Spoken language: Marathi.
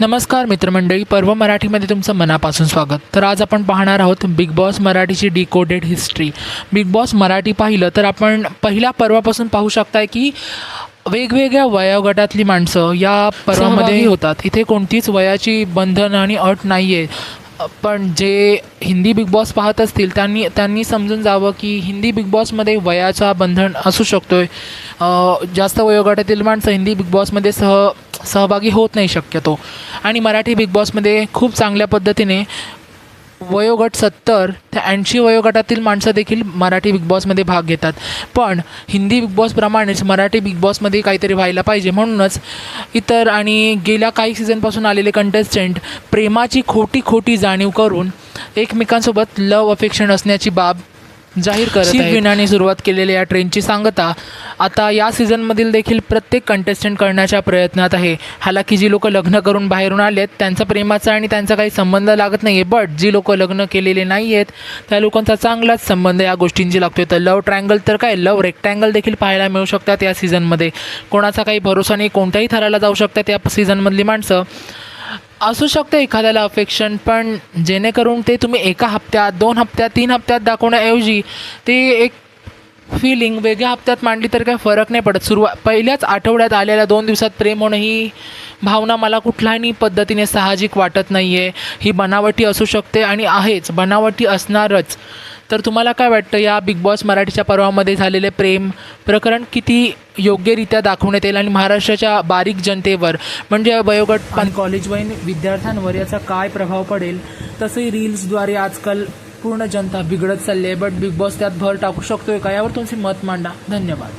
नमस्कार मित्रमंडळी पर्व मराठीमध्ये तुमचं मनापासून स्वागत. तर आज आपण पाहणार आहोत बिग बॉस मराठीची decoded history Bigg Boss Marathi पाहिलं तर आपण पहिल्या पर्वापासून पाहू शकताय की वेगवेगळ्या वयोगटातली माणसं या पर्वामध्ये होतात. इथे कोणतीच वयाची बंधन आणि अट नाही आहे पण जे हिंदी बिग बॉस पाहत असतील त्यांनी त्यांनी समजून जावं की हिंदी बिग बॉसमध्ये वयाचा बंधन असू शकतोय. अ, जास्त वयोगटातील माणसं हिंदी बिग बॉसमध्ये सह सहभागी होत नाही शक्यतो. आणि मराठी बिग बॉसमध्ये खूप चांगल्या पद्धतीने वयोगट सत्तर ते ऐंशी वयोगटातील माणसं देखील मराठी बिग बॉसमध्ये भाग घेतात. पण हिंदी बिग बॉसप्रमाणेच मराठी बिग बॉसमध्ये काहीतरी व्हायला पाहिजे. म्हणूनच इतर आणि गेल्या काही सीझनपासून आलेले कंटेस्टंट प्रेमाची खोटी खोटी जाणीव करून एकमेकांसोबत लव अफेक्शन असण्याची बाब जाहीर करत विनाने सुरुवात केलेल्या या ट्रेनची सांगता आता या सीझनमधील देखील प्रत्येक कंटेस्टंट करण्याच्या प्रयत्नात आहे. हालाकी जी लोक लग्न करून बाहेरून आलेत त्यांचा प्रेमाचा आणि त्यांचा काही संबंध लागत नाही आहे बट जी लोक लग्न केलेले नाही आहेत त्या लोकांचा चांगलाच संबंध या गोष्टींची लागतोय. तर लव ट्रँगल तर काय? लव रेक्टँगल देखील पाहायला मिळू शकतात या सीझनमध्ये कोणाचा काही भरोसा नाही कोणत्याही थराला जाऊ शकतात या सीझनमधली माणसं. असू शकतं एखाद्याला अफेक्शन पण जेणेकरून ते तुम्ही एका हप्त्यात दोन हप्त्यात तीन हप्त्यात दाखवण्याऐवजी ते एक फिलिंग वेगळ्या हप्त्यात मांडली तर काही फरक नाही पडत. सुरुवात पहिल्याच आठवड्यात आलेल्या दोन दिवसात प्रेम होणं ही भावना मला कुठल्याही पद्धतीने साहजिक वाटत नाही आहे ही बनावटी असू शकते आणि आहेच. बनावटी असणारच. तर तुम्हाला काय वाटतं या बिग बॉस मराठीच्या पर्वामध्ये झालेले प्रेम प्रकरण किती योग्यरित्या दाखवण्यात येईल आणि महाराष्ट्राच्या बारीक जनतेवर म्हणजे वयोगट आणि कॉलेजवयीन विद्यार्थ्यांवर याचा काय प्रभाव पडेल? तसंही रील्सद्वारे आजकाल पूर्ण जनता बिघडत चालली आहे बट बिग बॉस त्यात भर टाकू शकतोय का? यावर तुमचे मत मांडा. धन्यवाद.